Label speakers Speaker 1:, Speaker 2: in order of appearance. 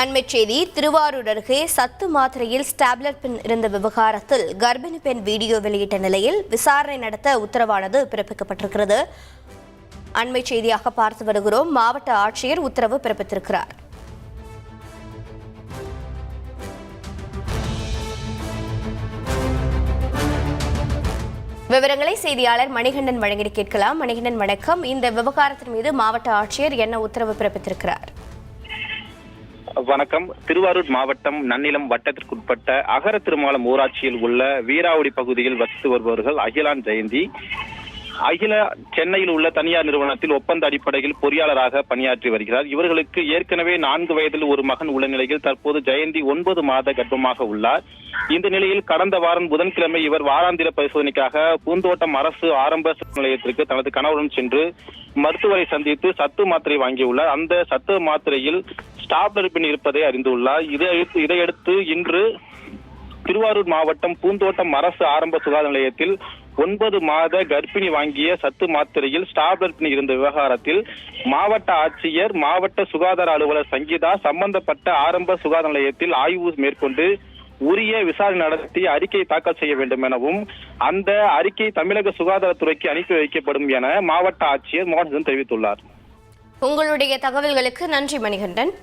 Speaker 1: அண்மைச் செய்தி திருவாரூர் அருகே சத்து மாத்திரையில் ஸ்டாப்லர் பின் இருந்த விவகாரத்தில் கர்ப்பிணி பெண் வீடியோ வெளியிட்ட நிலையில் விசாரணை நடத்த உத்தரவானது பிறப்பிக்கப்பட்டிருக்கிறது. அண்மைச் செய்தியாக பார்த்து வருகிறோம். மாவட்ட ஆட்சியர் உத்தரவு பிறப்பித்திருக்கிறார். விவரங்களை செய்தியாளர் மணிகண்டன் வழங்கி கேட்கலாம். மணிகண்டன் வணக்கம். இந்த விவகாரத்தின் மீது மாவட்ட ஆட்சியர் என்ன உத்தரவு பிறப்பித்திருக்கிறார்?
Speaker 2: வணக்கம். திருவாரூர் மாவட்டம் நன்னிலம் வட்டத்திற்குட்பட்ட அகர திருமாலம் ஊராட்சியில் உள்ள வீராவடி பகுதியில் வசித்து வருபவர்கள் அகிலான் ஜெயந்தி. அகில சென்னையில் உள்ள தனியார் நிறுவனத்தில் ஒப்பந்த அடிப்படையில் பொறியாளராக பணியாற்றி வருகிறார். இவர்களுக்கு ஏற்கனவே நான்கு வயதில் ஒரு மகன் உள்ள நிலையில் தற்போது ஜெயந்தி ஒன்பது மாத கர்ப்பமாக உள்ளார். இந்த நிலையில் கடந்த வாரம் புதன்கிழமை இவர் வாராந்திர பரிசோதனைக்காக பூந்தோட்டம் அரசு ஆரம்ப நிலையத்திற்கு தனது கணவருடன் சென்று மருத்துவரை சந்தித்து சத்து மாத்திரை வாங்கியுள்ளார் அந்த சத்து மாத்திரையில் ஸ்டாப்லர் பின் இருப்பதை அறிந்துள்ளார் இதையடுத்து இன்று திருவாரூர் மாவட்டம் பூந்தோட்டம் அரசு ஆரம்ப சுகாதார நிலையத்தில் ஒன்பது மாத கர்ப்பிணி வாங்கிய சத்து மாத்திரையில் ஸ்டாப்லர் இருந்த விவகாரத்தில் மாவட்ட ஆட்சியர் மாவட்ட சுகாதார அலுவலர் சங்கீதா சம்பந்தப்பட்ட ஆரம்ப சுகாதார நிலையத்தில் ஆய்வு மேற்கொண்டு உரிய விசாரணை நடத்தி அறிக்கை தாக்கல் செய்ய வேண்டும் எனவும் அந்த அறிக்கை தமிழக சுகாதாரத்துறைக்கு அனுப்பி வைக்கப்படும் என மாவட்ட ஆட்சியர் மோகன் தெரிவித்துள்ளார்.
Speaker 1: உங்களுடைய தகவல்களுக்கு நன்றி மணிகண்டன்.